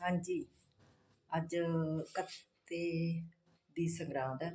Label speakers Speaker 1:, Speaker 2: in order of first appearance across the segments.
Speaker 1: ਹਾਂਜੀ, ਅੱਜ ਕੱਤੇ ਦੀ ਸੰਗਰਾਂਦ ਹੈ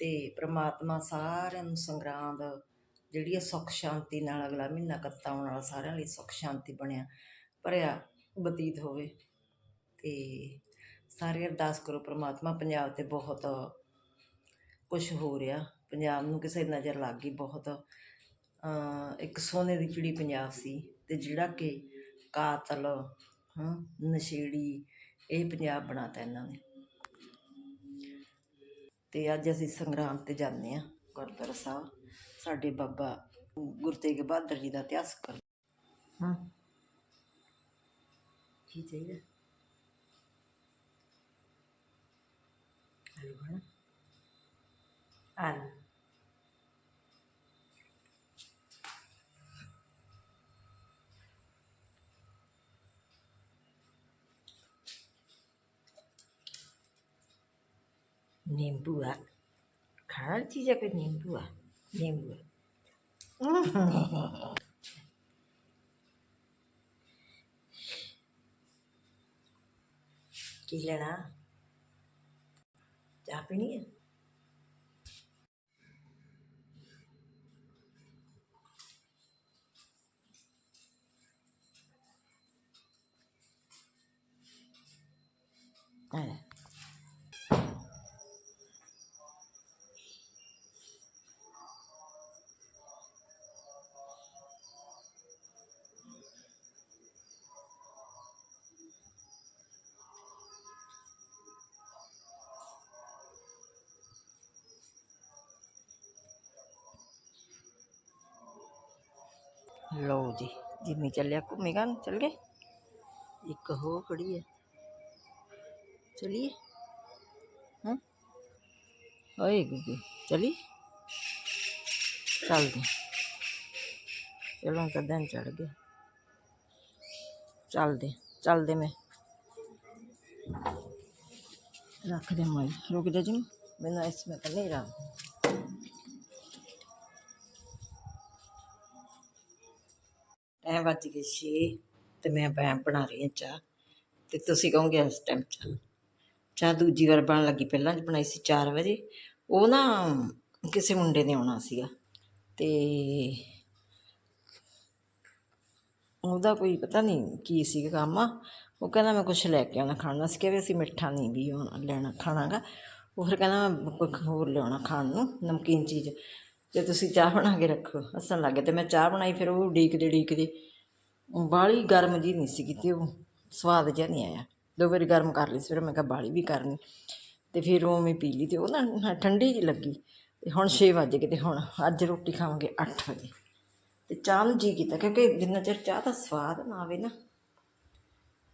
Speaker 1: ਤੇ ਪ੍ਰਮਾਤਮਾ ਸਾਰਿਆਂ ਨੂੰ ਸੰਗਰਾਂਦ, ਜਿਹੜੀ ਆ ਸੁੱਖ ਸ਼ਾਂਤੀ ਨਾਲ ਅਗਲਾ ਮਹੀਨਾ ਕੱਤਾ ਆਉਣ ਵਾਲਾ ਸਾਰਿਆਂ ਲਈ ਸੁੱਖ ਸ਼ਾਂਤੀ ਬਣਿਆ, ਭਰਿਆ ਬਤੀਤ ਹੋਵੇ ਤੇ ਸਾਰੇ ਅਰਦਾਸ ਕਰੋ ਪ੍ਰਮਾਤਮਾ ਪੰਜਾਬ ਤੇ ਬਹੁਤ ਕੁਝ ਹੋ ਰਿਹਾ, ਪੰਜਾਬ ਨੂੰ ਕਿਸੇ ਨਜ਼ਰ ਲੱਗ ਗਈ ਬਹੁਤ। ਇੱਕ ਸੋਨੇ ਦੀ ਚਿੜੀ ਪੰਜਾਬ ਸੀ ਤੇ ਜਿਹੜਾ ਕਿ ਕਾਤਲ ਹਾਂ ਨਸ਼ੇੜੀ ਇਹ ਪੰਜਾਬ ਬਣਾਤਾ ਇਹਨਾਂ ਨੇ। ਤੇ ਅੱਜ ਅਸੀਂ ਸੰਗਰਾਮ ਤੇ ਜਾਂਦੇ ਆ ਗੁਰਦੁਆਰਾ ਸਾਹਿਬ। ਸਾਡੇ ਬਾਬਾ ਗੁਰੂ ਤੇਗ ਬਹਾਦਰ ਜੀ ਦਾ ਇਤਿਹਾਸ ਕਰ ਹਾਂ। ਕੀ ਚਾਹੀਦਾ? ਖਾਣਾ ਆਲੂ। नींबू आ हर चीज़ पे नींबू आ नींबू आ की लेना चाह पीनी है आया ਲਓ ਜੀ ਜਿੰਨੀ ਚੱਲਿਆ ਘੁੰਮੇਗਾ ਨਾ ਚੱਲ ਗਏ ਇੱਕ ਹੋ ਖੜੀ ਹੈ ਚਲਿਏ ਹਾਂ ਓਏ ਗੁੱਗੂ ਚਲੀ ਚੱਲਦੇ ਚਲੋ ਤਾਂ ਦਿਨ ਚੜ ਗਿਆ ਚੱਲਦੇ ਚੱਲਦੇ ਮੈਂ ਰੱਖ ਦੇ ਮੈਂ ਰੁਕ ਜਾ ਜੀ ਮੈਨੂੰ ਇਸ ਵਿੱਚ ਨਹੀਂ ਰੱਖ ਟਾਈਮ ਵੱਜ ਗਏ ਛੇ ਤੇ ਮੈਂ ਬੈਂ ਬਣਾ ਰਹੀ ਹਾਂ ਚਾਹ ਤੇ ਤੁਸੀਂ ਕਹੋਗੇ ਇਸ ਟਾਈਮ ਚਾਹ। ਚਾਹ ਦੂਜੀ ਵਾਰ ਬਣਨ ਲੱਗੀ, ਪਹਿਲਾਂ ਚ ਬਣਾਈ ਸੀ 4 ਵਜੇ। ਉਹ ਨਾ ਕਿਸੇ ਮੁੰਡੇ ਨੇ ਆਉਣਾ ਸੀਗਾ ਤੇ ਉਹਦਾ ਕੋਈ ਪਤਾ ਨਹੀਂ ਕੀ ਸੀ ਕੰਮ ਆ। ਉਹ ਕਹਿੰਦਾ ਮੈਂ ਕੁਝ ਲੈ ਕੇ ਆਉਣਾ ਖਾਣਾ ਸੀ ਕਿ ਵੀ ਅਸੀਂ ਮਿੱਠਾ ਨਹੀਂ ਵੀ ਹੁਣ ਲੈਣਾ, ਖਾਣਾਗਾ। ਉਹ ਫਿਰ ਕਹਿੰਦਾ ਮੈਂ ਕੁਝ ਹੋਰ ਲਿਆਉਣਾ ਖਾਣ ਨੂੰ, ਨਮਕੀਨ ਚੀਜ਼। ਤੇ ਤੁਸੀਂ ਚਾਹ ਬਣਾ ਕੇ ਰੱਖੋ, ਹੱਸਣ ਲੱਗੇ ਤੇ ਮੈਂ ਚਾਹ ਬਣਾਈ, ਫਿਰ ਉਹ ਉਡੀਕਦੇ ਉਡੀਕਦੇ। ਬਾਹਲੀ ਗਰਮ ਜੀ ਨਹੀਂ ਸੀ ਕੀਤੀ ਉਹ ਸਵਾਦ ਜਿਹਾ ਨਹੀਂ ਆਇਆ। ਦੋ ਵਾਰੀ ਗਰਮ ਕਰ ਲਈ ਸੀ, ਫਿਰ ਮੈਂ ਕਿਹਾ ਬਾਹਲੀ ਵੀ ਕਰਨੀ। ਤੇ ਫਿਰ ਉਹ ਮੈਂ ਪੀ ਲਈ ਤੇ ਉਹ ਨਾ ਠੰਡੀ ਜਿਹੀ ਲੱਗੀ। ਤੇ ਹੁਣ 6 ਵਜੇ ਗਏ ਤੇ ਹੁਣ ਅੱਜ ਰੋਟੀ ਖਾਵਾਂਗੇ 8 ਵਜੇ। ਤੇ ਚਾਹ ਨੂੰ ਜੀ ਕੀਤਾ, ਕਿਉਂਕਿ ਜਿੰਨਾ ਚਿਰ ਚਾਹ ਦਾ ਸਵਾਦ ਨਾ ਆਵੇ ਨਾ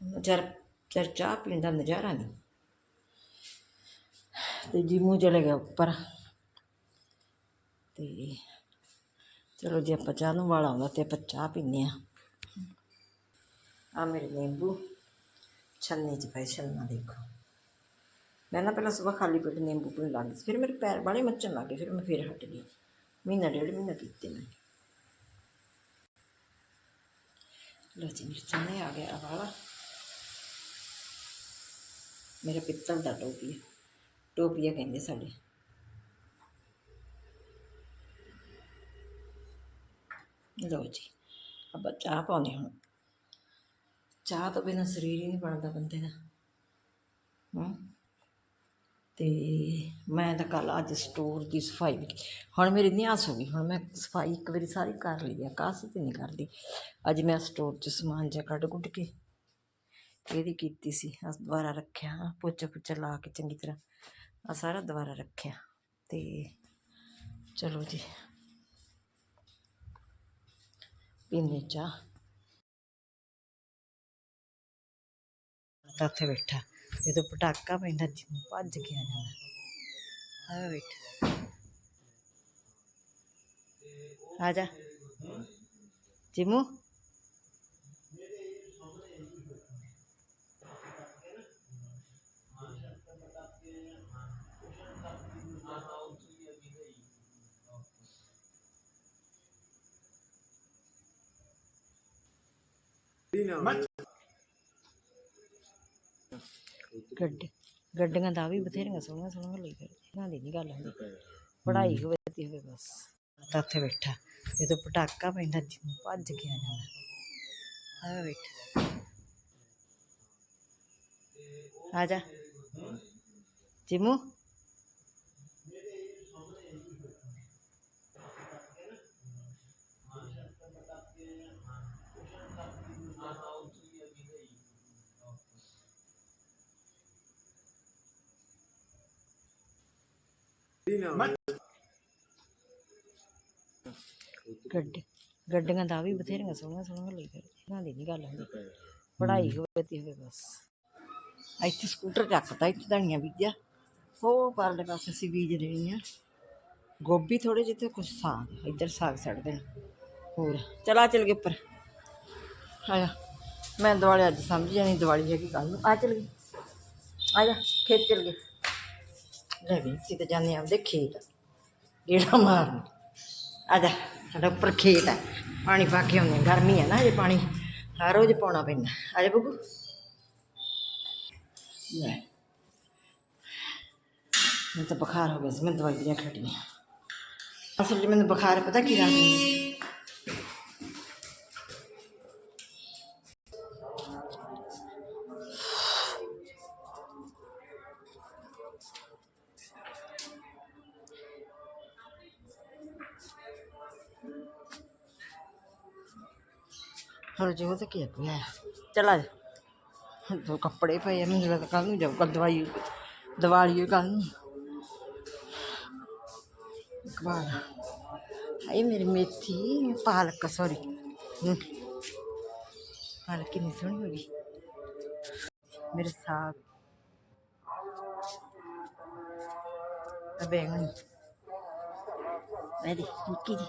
Speaker 1: ਉਹਨਾਂ ਚਿਰ ਚਿਰ ਚਾਹ ਪੀਣ ਦਾ ਨਜ਼ਾਰਾ ਨਹੀਂ। ਤੇ ਜੀ ਮੂੰਹ ਚਲੇ ਗਿਆ ਉੱਪਰ। ਤੇ ਚਲੋ ਜੇ ਆਪਾਂ ਚਾਹ ਨੂੰ ਵਾਲਾ ਆਉਂਦਾ ਤੇ ਆਪਾਂ ਚਾਹ ਪੀਂਦੇ ਆ ਆ ਮੇਰੇ ਨਿੰਬੂ, ਛੰਨੇ ਚ ਪਏ, ਛੰਨਾ ਦੇਖੋ। ਮੈਂ ਨਾ ਪਹਿਲਾਂ ਸਵੇਰ ਖਾਲੀ ਪੇਟ ਨਿੰਬੂ ਪੀਣ ਲੱਗ ਗਈ ਸੀ। ਫਿਰ ਮੇਰੇ ਪੈਰ ਬਾਲੇ ਮੱਚਣ ਲੱਗ ਗਏ, ਫਿਰ ਮੈਂ ਫਿਰ ਹਟ ਗਈ। ਮਹੀਨਾ ਡੇਢ ਮਹੀਨਾ ਪੀਤੇ ਮੈਂ। ਲੋ ਜੀ ਮਿਰਚਾਂ ਨੇ ਆ ਗਿਆ ਵਾਲਾ। ਮੇਰੇ ਪਿੱਤਲ ਦਾ ਟੋਪੀਆ ਟੋਪੀਆ ਕਹਿੰਦੇ ਸਾਡੇ। ਲਓ ਜੀ, ਆਪਾਂ ਚਾਹ ਪਾਉਂਦੇ ਹੁਣ। ਚਾਹ ਤੋਂ ਬਿਨਾਂ ਸਰੀਰ ਹੀ ਨਹੀਂ ਬਣਦਾ ਬੰਦੇ ਦਾ। ਹੂੰ ਤੇ ਮੈਂ ਤਾਂ ਕੱਲ ਅੱਜ ਸਟੋਰ ਦੀ ਸਫ਼ਾਈ ਵੀ ਹੁਣ ਮੇਰੀ ਨਿਆਸ ਹੋ ਗਈ, ਹੁਣ ਮੈਂ ਸਫ਼ਾਈ ਇੱਕ ਵਾਰੀ ਸਾਰੀ ਕਰ ਲਈ ਆ ਕਾਸੀ ਤੇ ਨਹੀਂ ਕਰਦੀ। ਅੱਜ ਮੈਂ ਸਟੋਰ 'ਚ ਸਮਾਨ ਜਿਹਾ ਕੱਢ ਕੁੱਟ ਕੇ ਇਹਦੀ ਕੀਤੀ ਸੀ ਆ ਦੁਬਾਰਾ ਰੱਖਿਆ, ਪੋਚਾ ਪੁੱਚਾ ਲਾ ਕੇ ਚੰਗੀ ਤਰ੍ਹਾਂ ਆ ਸਾਰਾ ਦੁਬਾਰਾ ਰੱਖਿਆ। ਤੇ ਚਲੋ ਜੀ ਪੀਨੇ ਚਾਹ। ਤਾਂ ਉੱਥੇ ਬੈਠਾ। ਜਦੋਂ ਪਟਾਕਾ ਪੈਂਦਾ ਜਿਵੇਂ ਭੱਜ ਕੇ ਆ ਜਾਂਦਾ ਆ ਬੈਠਾ। ਆ ਜਾ। ਜਿਮੂ। ਗੱਡ ਗੱਡੀਆਂ ਦਾ ਵੀ ਬਥੇਰੀਆਂ ਸੋਹਣੀਆਂ ਸੋਹਣੀਆਂ ਲਈ ਫਿਰ ਇਹਨਾਂ ਦੀ ਨਹੀਂ ਗੱਲ ਹੁੰਦੀ। ਪੜ੍ਹਾਈ ਹੋਵੇ ਤੇ ਹੋਵੇ ਬਸ। ਤਾਂ ਉੱਥੇ ਬੈਠਾ। ਜਦੋਂ ਪਟਾਕਾ ਪੈਂਦਾ ਜਿਵੇਂ ਭੱਜ ਕੇ ਆ ਜਾਂਦਾ ਆ ਬੈਠਾ। ਆ ਜਾ। ਜਿਮੂ। ਗੱਡ ਗੱਡੀਆਂ ਦਾ ਵੀ ਬਥੇਰੀਆਂ ਸੋਹਣੀਆਂ ਸੋਹਣੀਆਂ ਲਈ ਫਿਰ ਇਹਨਾਂ ਦੀ ਨਹੀਂ ਗੱਲ ਹੁੰਦੀ। ਪੜ੍ਹਾਈ ਹੋਵੇ ਤੇ ਹੋਵੇ ਬਸ। ਇੱਥੇ ਸਕੂਟਰ ਚੱਕਤਾ ਇੱਥੇ ਧਨੀਆ ਬੀਜਿਆ। ਉਹ ਪਰਲੇ ਪਾਸੇ ਅਸੀਂ ਬੀਜ ਰਹੇ ਹਾਂ। ਗੋਭੀ ਥੋੜੇ ਤੇ ਕੁਛ ਸਾਗ ਇੱਧਰ ਸਾਗ ਸੜ ਦੇਣਾ ਹੋਰ ਚਲਾ ਚਲ ਗਏ ਉੱਪਰ। ਆਇਆ। ਮੈਂ ਦਿਵਾਲੀ ਅੱਜ ਸਮਝ ਜਾਣੀ ਦਿਵਾਲੀ ਹੈਗੀ ਕੱਲ ਨੂੰ। ਆ ਚਲ ਗਈ ਆ ਜਾ ਖੇਤ ਚਲ ਗਏ। ਲੈ ਵੀ ਅਸੀਂ ਜਾਂਦੇ ਆਪਦੇ ਖੇਤ, ਗੇੜਾ ਮਾਰਨ। ਆ ਜਾ, ਸਾਡਾ ਉੱਪਰ ਖੇਤ ਹੈ ਪਾਣੀ ਪਾ ਕੇ ਆਉਂਦੇ ਹਾਂ। ਗਰਮੀ ਹੈ ਨਾ, ਹਜੇ ਪਾਣੀ ਹਰ ਰੋਜ਼ ਪਾਉਣਾ ਪੈਂਦਾ। ਆ ਜਾ ਬੱਬੂ। ਲੈ। ਮੈਨੂੰ ਤਾਂ ਬੁਖਾਰ ਹੋ ਗਿਆ ਸੀ, ਮੈਂ ਦਵਾਈ ਦੀਆਂ ਖਟੀਆਂ। ਅਸਲ 'ਚ ਮੈਨੂੰ ਬੁਖਾਰ ਪਤਾ ਕੀ ਗੱਲ ਹੈ ਹੋਰ ਜੋ ਤਾਂ ਕੀ ਪਿਆ ਚਲਾ ਜਾ। ਦੋ ਕੱਪੜੇ ਪਏ ਆ ਮੈਨੂੰ ਲੱਗਦਾ ਕੱਲ ਨੂੰ ਜਾਊਗਾ ਦਵਾਈ ਦੀਵਾਲੀ ਕੱਲ ਨੂੰ। ਕਬਾਰ ਆਈ ਮੇਰੀ ਮੇਥੀ ਪਾਲਕ ਸੌਰੀ ਪਾਲਕ ਕਿੰਨੀ ਸੋਹਣੀ ਹੋ ਗਈ। ਮੇਰੇ ਸਾਗ। ਆ ਬੈਂਗਣ। ਮੈਂ ਦੀ ਨਿੱਕੀ ਜੀ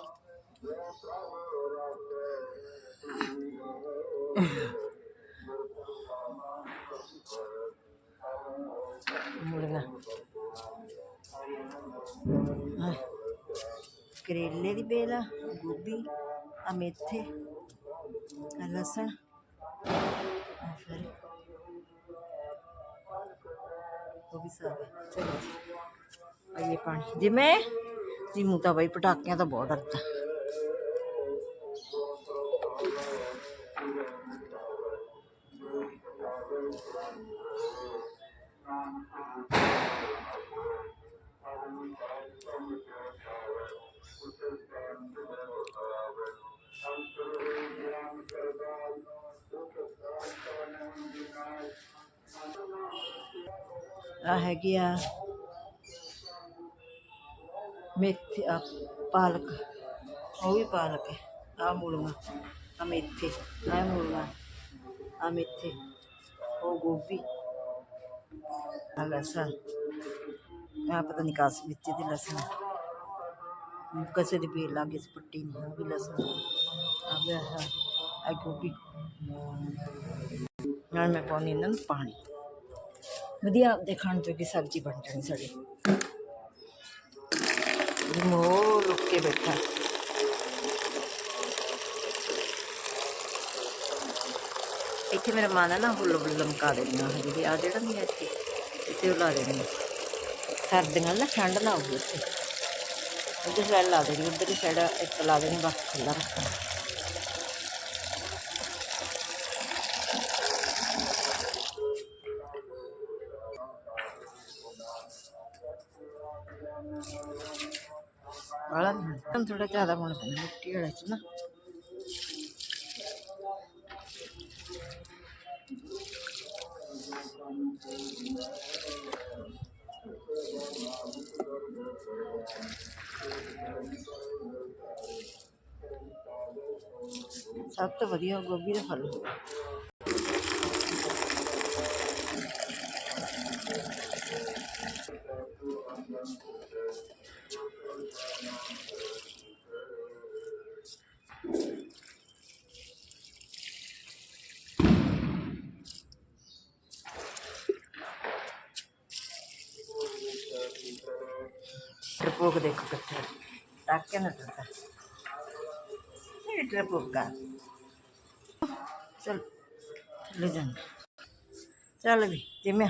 Speaker 1: ਮੁੜਨਾ ਹਾਂ ਕਰੇਲੇ ਦੀ ਬੇਲ ਆ ਗੋਭੀ ਆ ਮੇਥੇ ਆ ਲਸਣ ਆ ਫਿਰ ਉਹ ਵੀ ਸਾਗ ਹੈ। ਚਲੋ ਆਈਏ ਪਾਣੀ ਜਿਵੇਂ ਜਿਮੂ ਤਾਂ ਬਈ ਪਟਾਕਿਆਂ ਤੋਂ ਬਹੁਤ ਡਰਦਾ ਆ ਹੈਗੀ ਆ ਮੇਥੀ, ਆ ਪਾਲਕ, ਉਹ ਵੀ ਪਾਲਕ ਹੈ ਆ ਮੂਲੀਆਂ ਆ ਮੇਥੇ ਆ ਮੂਲੀਆਂ ਆ ਮੇਥੇ। ਉਹ ਗੋਭੀ ਆ ਲਸਣ। ਆ ਪਤਾ ਨਹੀਂ ਕਾਸ ਵਿੱਚ ਦੀ ਲਸਣ। ਕਿਸੇ ਦੀ ਬੇਲ ਲੱਗ ਗਈ ਪੱਟੀ ਨਹੀਂ ਉਹ ਵੀ ਲਸਣ। ਆ ਗਿਆ ਹੈ ਆ ਗੋਭੀ। ਨਾਲ ਮੈਂ ਪਾਉਣੀ ਇਹਨਾਂ ਨੂੰ ਪਾਣੀ। ਵਧੀਆ ਆਪਦੇ ਖਾਣ ਜੋਗੀ ਸਬਜ਼ੀ ਬਣ ਜਾਣੀ ਸਾਡੀ। ਮੋਹ ਲੁੱਕ ਕੇ ਬੈਠਾ। ਇੱਥੇ ਮੇਰਾ ਮਨ ਹੈ ਨਾ ਹੁੱਲ ਹੁੱਲ ਲਮਕਾ ਦੇਣਾ ਹਜੇ ਆ ਜਿਹੜਾ ਨਹੀਂ ਇੱਥੇ ਇੱਥੇ ਉਹ ਲਾ ਦੇਣੀ ਸਰਦੀਆਂ ਨਾ ਠੰਡ ਨਾ ਹੋਵੇ ਇੱਥੇ ਉਧਰ ਸਾਈਡ ਲਾ ਦੇਣੀ ਉਧਰ ਦੀ ਸਾਈਡ ਇੱਕ ਲਾ ਦੇਣੀ ਬਸ ਖੁੱਲਾ ਰੱਖਣਾ ਵਾਲਾ ਨਹੀਂ ਥੋੜਾ ਜ਼ਿਆਦਾ ਹੋਣਾ ਪੈਂਦਾ ਮਿੱਟੀ ਵਾਲਾ ਚ ਨਾ ਸਭ ਤੋਂ ਵਧੀਆ ਗੋਭੀ ਦਾ ਫਲ ਡਰਪੋਕ ਦੇਖੋ দেখো টুকটা তার কেন টুকটা এটা পোকা ਚਲ ਲੈ ਜਾਂਦੇ ਚੱਲ ਵੀ ਜਿਮਿਆ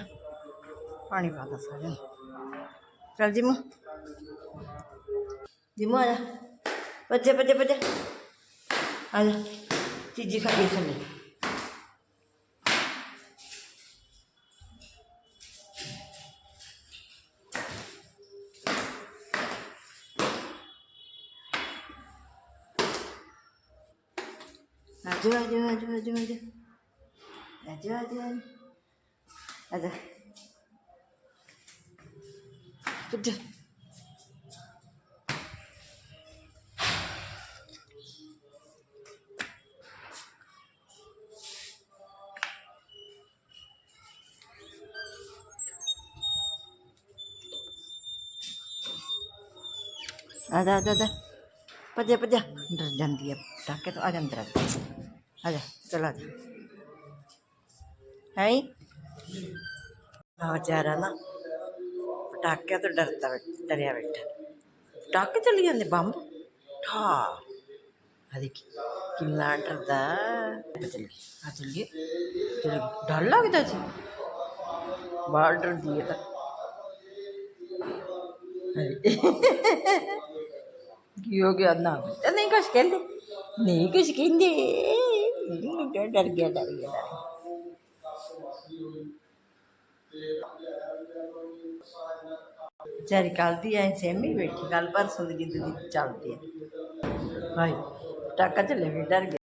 Speaker 1: ਪਾਣੀ ਪਾ ਦਾ ਸਾਰਿਆਂ ਨੂੰ ਚੱਲ ਜਿਮੂ ਜਿਮੂ ਆ ਜਾ ਬੱਜੇ ਬੱਜੇ ਬੱਜੇ ਆ ਜਾ ਚੀਜੀ ਖਾ ਕੇ ਚੱਲੇ jual jual jual jual jual dah jual jual ada kerja ada ada ada Pajak, pajak. Dan dia. Dah ketua, dan terang. आजा चल आजा है हाँ बेचारा ना पटाखे तो डरता डरिया बैठा पटाखे चली जाते बंब ठा ಅದಕ್ಕೆ ಕಿನ್ನ ಆಟರ್ದ ಅದರಲ್ಲಿ ಅದರಲ್ಲಿ ಡಲ್ ಆಗಿದೆ ಅದು ಭಾಳ ಡರ್ದಿ ಅದ ಯೋಗಿ ಅದನ್ನ ಆಗುತ್ತೆ ನೀ ಕಷ್ಟ ನೀ ಕಷ್ಟ ਡਰ ਗਿਆ ਡਰ ਗਿਆ ਡਰ ਗਿਆ। ਚਾਰੀ ਕੱਲ ਦੀ ਐ ਸੇਮੀ ਬੈਠੀ, ਗੱਲ ਪਰਸੋਂ ਦੀ ਜਿੰਦਗੀ ਚੱਲਦੀ ਹੈ ਭਾਈ ਟਾਕਾ ਚੱਲੇ ਵੀ ਡਰ ਗਿਆ।